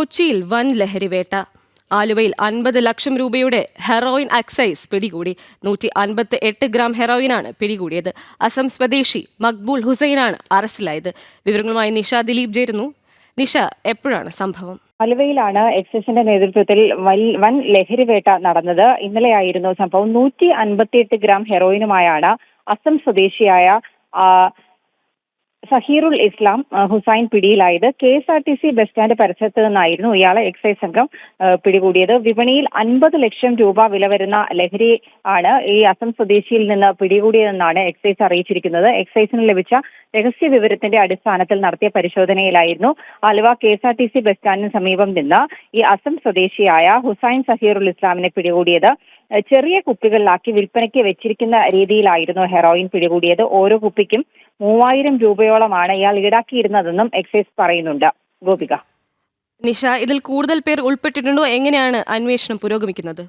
കൊച്ചിയിൽ വൻ ലഹരിവേട്ട ആലുവയിൽ അൻപത് ലക്ഷം രൂപയുടെ ഹെറോയിൻ എക്സൈസ് പിടികൂടി. നൂറ്റി അൻപത്തി എട്ട് ഗ്രാം ഹെറോയിനാണ് പിടികൂടിയത്. അസം സ്വദേശി മക്ബൂൾ ഹുസൈനാണ് അറസ്റ്റിലായത്. വിവരങ്ങളുമായി നിഷ ദിലീപ് ചേരുന്നു. നിഷ എപ്പോഴാണ് സംഭവം? ആലുവയിലാണ് എക്സൈസിന്റെ നേതൃത്വത്തിൽ വൻ ലഹരിവേട്ട നടന്നത്. ഇന്നലെയായിരുന്നു സംഭവം. നൂറ്റി അൻപത്തിയെട്ട് ഗ്രാം ഹെറോയിനുമായാണ് അസം സ്വദേശിയായ സഹീറുൽ ഇസ്ലാം ഹുസൈൻ പിടിയിലായത്. K S R T C bus stand പരിസരത്ത് നിന്നായിരുന്നു ഇയാളെ എക്സൈസ് സംഘം പിടികൂടിയത്. വിപണിയിൽ അൻപത് ലക്ഷം രൂപ വില വരുന്ന ലഹരി ആണ് ഈ അസം സ്വദേശിയിൽ നിന്ന് പിടികൂടിയതെന്നാണ് എക്സൈസ് അറിയിച്ചിരിക്കുന്നത്. എക്സൈസിന് ലഭിച്ച രഹസ്യ വിവരത്തിന്റെ അടിസ്ഥാനത്തിൽ നടത്തിയ പരിശോധനയിലായിരുന്നു Aluva K S R T C bus സ്റ്റാൻഡിന് സമീപം നിന്ന് ഈ അസം സ്വദേശിയായ ഹുസൈൻ സഹീറുൽ ഇസ്ലാമിനെ പിടികൂടിയത്. ചെറിയ കുപ്പികളിലാക്കി വിൽപ്പനയ്ക്ക് വെച്ചിരിക്കുന്ന രീതിയിലായിരുന്നു ഹെറോയിൻ പിടികൂടിയത്. ഓരോ കുപ്പിക്കും മൂവായിരം രൂപയോളമാണ് ഇയാൾ ഈടാക്കിയിരുന്നതെന്നും എക്സൈസ് പറയുന്നുണ്ട്. ഗോപിക. നിഷ ഇതിൽ കൂടുതൽ പേർ ഉൾപ്പെട്ടിട്ടുണ്ടോ? എങ്ങനെയാണ് അന്വേഷണം പുരോഗമിക്കുന്നത്?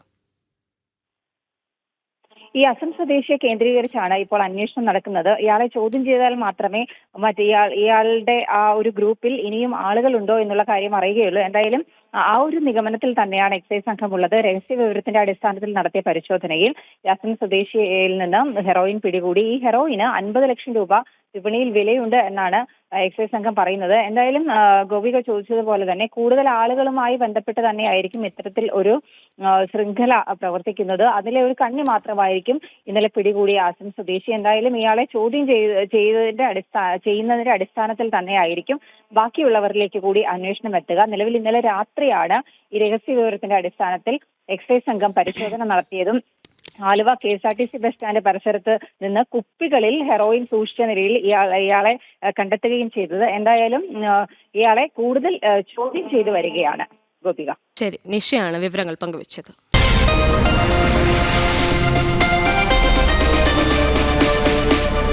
ഈ അസം സ്വദേശിയെ കേന്ദ്രീകരിച്ചാണ് ഇപ്പോൾ അന്വേഷണം നടക്കുന്നത്. ഇയാളെ ചോദ്യം ചെയ്താൽ മാത്രമേ മറ്റേ ഇയാൾ ഇയാളുടെ ആ ഒരു ഗ്രൂപ്പിൽ ഇനിയും ആളുകളുണ്ടോ എന്നുള്ള കാര്യം അറിയുകയുള്ളൂ. എന്തായാലും ആ ഒരു നിഗമനത്തിൽ തന്നെയാണ് എക്സൈസ് സംഘം ഉള്ളത് രഹസ്യ വിവരത്തിന്റെ അടിസ്ഥാനത്തിൽ നടത്തിയ പരിശോധനയിൽ അസം സ്വദേശിയിൽ നിന്ന് ഹെറോയിൻ പിടികൂടി. ഈ ഹെറോയിന് അൻപത് ലക്ഷം രൂപ വിപണിയിൽ വിലയുണ്ട് എന്നാണ് എക്സൈസ് സംഘം പറയുന്നത്. എന്തായാലും ഗോപിക ചോദിച്ചതുപോലെ തന്നെ കൂടുതൽ ആളുകളുമായി ബന്ധപ്പെട്ട് തന്നെയായിരിക്കും ഇത്തരത്തിൽ ഒരു ശൃംഖല പ്രവർത്തിക്കുന്നത്. അതിലെ ഒരു കണ്ണി മാത്രമായിരിക്കും ഇന്നലെ പിടികൂടിയ ആസം സ്വദേശി. എന്തായാലും ഇയാളെ ചോദ്യം ചെയ്തതിന്റെ അടിസ്ഥാന ചെയ്യുന്നതിന്റെ അടിസ്ഥാനത്തിൽ തന്നെയായിരിക്കും ബാക്കിയുള്ളവരിലേക്ക് കൂടി അന്വേഷണം എത്തുക. നിലവിൽ ഇന്നലെ രാത്രിയാണ് ഈ രഹസ്യ വിവരത്തിന്റെ അടിസ്ഥാനത്തിൽ എക്സൈസ് സംഘം പരിശോധന നടത്തിയതും Aluva K S R T C bus stand പരിസരത്ത് നിന്ന് കുപ്പികളിൽ ഹെറോയിൻ സൂക്ഷിച്ച നിലയിൽ ഇയാൾ ഇയാളെ കണ്ടെത്തുകയും ചെയ്തത്. എന്തായാലും ഇയാളെ കൂടുതൽ ചോദ്യം ചെയ്തു വരികയാണ് ഗോപിക. ശരി നിഷയാണ് വിവരങ്ങൾ പങ്കുവച്ചത്.